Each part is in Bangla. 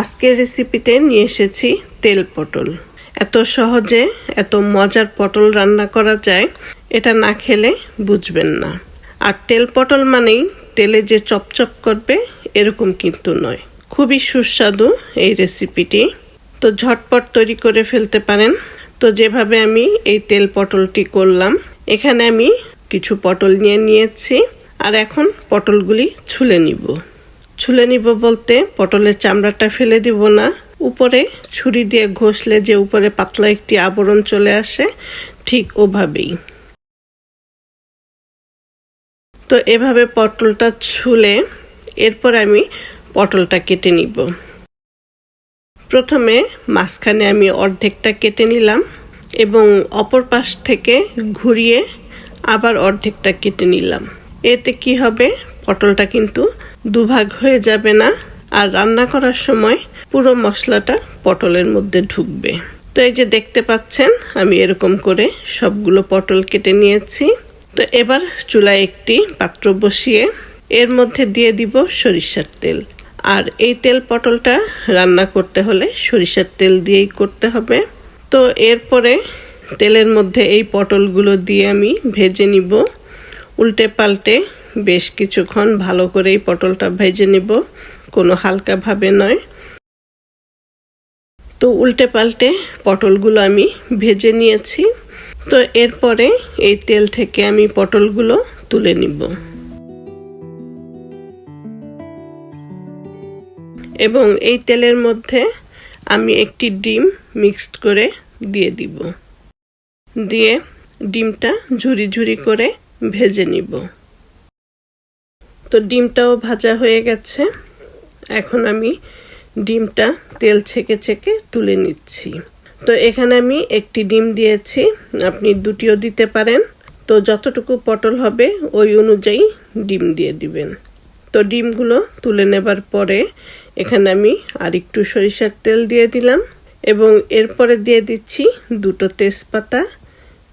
আজকের রেসিপিতে নিয়ে এসেছি তেল পটল। এত সহজে, এত মজার পটল রান্না করা যায়, এটা না খেলে বুঝবেন না। আর তেল পটল মানেই তেলে যে চপচপ করবে, এরকম কিন্তু নয়। খুবই সুস্বাদু এই রেসিপিটি তো ঝটপট তৈরি করে ফেলতে পারেন। তো যেভাবে আমি এই তেল পটলটি করলাম, এখানে আমি কিছু পটল নিয়ে নিয়েছি। আর এখন পটলগুলি ছুলে নিব। ছুলে নিব বলতে, পটলের চামড়াটা ফেলে দিব না। উপরে ছুরি দিয়ে ঘষলে যে উপরে পাতলা একটি আবরণ চলে আসে, ঠিক ওভাবেই। তো এভাবে পটলটা ছুলে এরপর আমি পটলটা কেটে নিব। প্রথমে মাঝখানে আমি অর্ধেকটা কেটে নিলাম এবং অপর পাশ থেকে ঘুরিয়ে আবার অর্ধেকটা কেটে নিলাম। এতে কি হবে? পটলটা কিন্তু দুভাগ হয়ে যাবে না। আর রান্না করার সময় পুরো মশলাটা পটলের মধ্যে ঢুকবে। তো এই যে দেখতে পাচ্ছেন, আমি এরকম করে সবগুলো পটল কেটে নিয়েছি। তো এবার চুলায় একটি পাত্র বসিয়ে এর মধ্যে দিয়ে দিব সরিষার তেল। আর এই তেল পটলটা রান্না করতে হলে সরিষার তেল দিয়েই করতে হবে। তো এরপরে তেলের মধ্যে এই পটলগুলো দিয়ে আমি ভেজে নিব। উল্টে পাল্টে বেশ কিছুক্ষণ ভালো করে এই পটলটা ভেজে নিব, কোনো হালকাভাবে নয়। তো উল্টে পাল্টে পটলগুলো আমি ভেজে নিয়েছি। তো এরপরে এই তেল থেকে আমি পটলগুলো তুলে নিব। এবং এই তেলের মধ্যে আমি একটি ডিম মিক্সড করে দিয়ে দিব। দিয়ে ডিমটা ঝুরি ঝুরি করে ভেজে নিব। তো ডিমটাও ভাজা হয়ে গেছে। এখন আমি ডিমটা তেল ছেঁকে ছেঁকে তুলে নিচ্ছি। তো এখানে আমি একটি ডিম দিয়েছি। আপনি দুটিও দিতে পারেন। তো যতটুকু পটল হবে, ওই অনুযায়ী ডিম দিয়ে দিবেন। তো ডিমগুলো তুলে নেবার পরে এখানে আমি আর একটু সরিষার তেল দিয়ে দিলাম এবং এরপরে দিয়ে দিচ্ছি দুটো তেজপাতা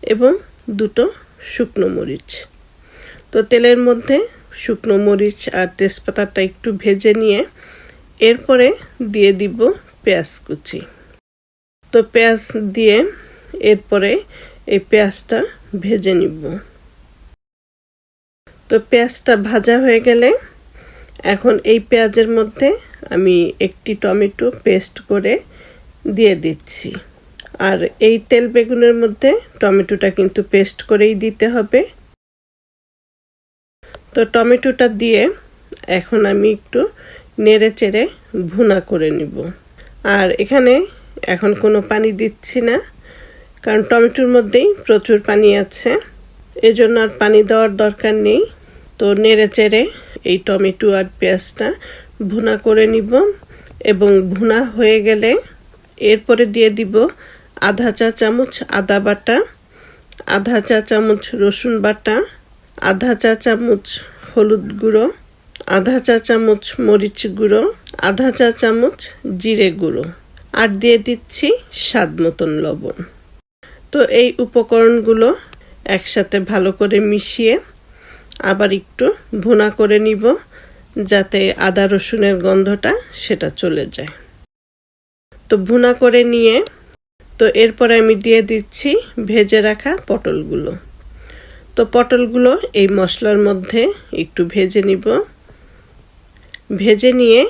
এবং দুটো শুকনো মরিচ। তো তেলের মধ্যে শুকনো মরিচ আর তেজপাতাটা একটু ভেজে নিয়ে এরপরে দিয়ে দিব পেঁয়াজ কুচি। তো পেঁয়াজ দিয়ে এরপরে এই পেঁয়াজটা ভেজে নিব। তো পেঁয়াজটা ভাজা হয়ে গেলে এখন এই পেঁয়াজের মধ্যে আমি একটি টমেটো পেস্ট করে দিয়ে দিচ্ছি। আর এই তেল বেগুনের মধ্যে টমেটোটা কিন্তু পেস্ট করেই দিতে হবে। তো টমেটোটা দিয়ে এখন আমি একটু নেড়ে চেড়ে ভুনা করে নিব। আর এখানে এখন কোনো পানি দিচ্ছি না, কারণ টমেটোর মধ্যেই প্রচুর পানি আছে। এজন্য আর পানি দেওয়ার দরকার নেই। তো নেড়ে চেড়ে এই টমেটো আর পেঁয়াজটা ভুনা করে নিব এবং ভুনা হয়ে গেলে এরপরে দিয়ে দিব আধা চা চামচ আদা বাটা, আধা চা চামচ রসুন বাটা আধা চা চামচ হলুদ গুঁড়ো, আধা চা চামচ মরিচ গুঁড়ো, আধা চা চামচ জিরে গুঁড়ো আর দিয়ে দিচ্ছি স্বাদ মতন লবণ। তো এই উপকরণগুলো একসাথে ভালো করে মিশিয়ে আবার একটু ভুনা করে নিব যাতে আদা রসুনের গন্ধটা সেটা চলে যায়। তো ভুনা করে নিয়ে তো এরপরে আমি দিয়ে দিচ্ছি ভেজে রাখা পটলগুলো। তো পটলগুলো এই মশলার মধ্যে একটু ভেজে নিব। ভেজে নিয়ে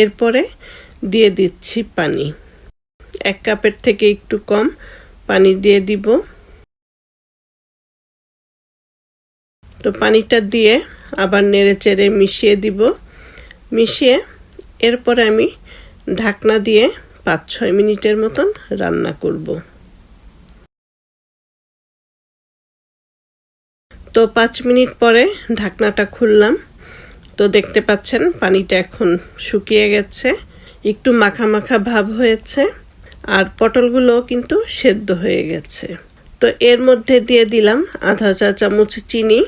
এরপরে দিয়ে দিচ্ছি পানি। এক কাপের থেকে একটু কম পানি দিয়ে দিব। তো পানিটা দিয়ে আবার নেড়ে চেড়ে মিশিয়ে দিব। মিশিয়ে এরপরে আমি ঢাকনা দিয়ে পাঁচ ছয় মিনিটের মতন রান্না করব। তো পাঁচ মিনিট পরে ঢাকনাটা খুললাম। তো দেখতে পাচ্ছেন, পানিটা এখন শুকিয়ে গেছে। একটু মাখা মাখা ভাব হয়েছে আর পটলগুলো কিন্তু সেদ্ধ হয়ে গেছে। তো এর মধ্যে দিয়ে দিলাম আধা চা চামচ চিনি।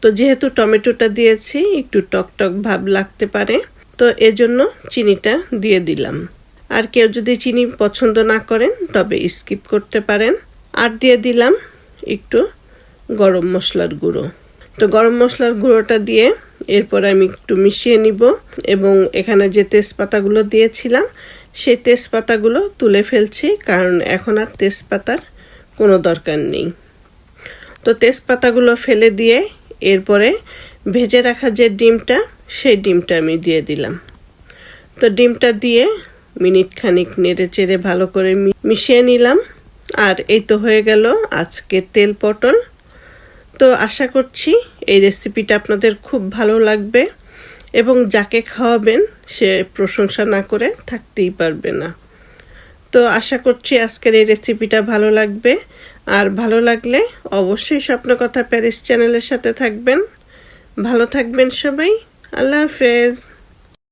তো যেহেতু টমেটোটা দিয়েছি, একটু টক টক ভাব লাগতে পারে। তো এজন্য চিনিটা দিয়ে দিলাম। আর কেউ যদি চিনি পছন্দ না করেন, তবে স্কিপ করতে পারেন। আর দিয়ে দিলাম একটু গরম মশলার গুঁড়ো। তো গরম মশলার গুঁড়োটা দিয়ে এরপর আমি একটু মিশিয়ে নিব এবং এখানে যে তেজপাতাগুলো দিয়েছিলাম, সেই তেজপাতাগুলো তুলে ফেলছি কারণ এখন আর তেজপাতার কোনো দরকার নেই। তো তেজপাতাগুলো ফেলে দিয়ে এরপরে ভেজে রাখা যে ডিমটা, সেই ডিমটা আমি দিয়ে দিলাম। তো ডিমটা দিয়ে মিনিট খানিক নেড়ে চেড়ে ভালো করে মিশিয়ে নিলাম। আর এই তো হয়ে গেল আজকে তেল পটল। তো আশা করছি এই রেসিপিটা আপনাদের খুব ভালো লাগবে এবং যাকে খাওয়াবেন সে প্রশংসা না করে থাকতেই পারবে না। তো আশা করছি আজকের এই রেসিপিটা ভালো লাগবে। আর ভালো লাগলে অবশ্যই স্বপ্ন কথা প্যারিস চ্যানেলের সাথে থাকবেন। ভালো থাকবেন সবাই। আল্লাহ হাফেজ।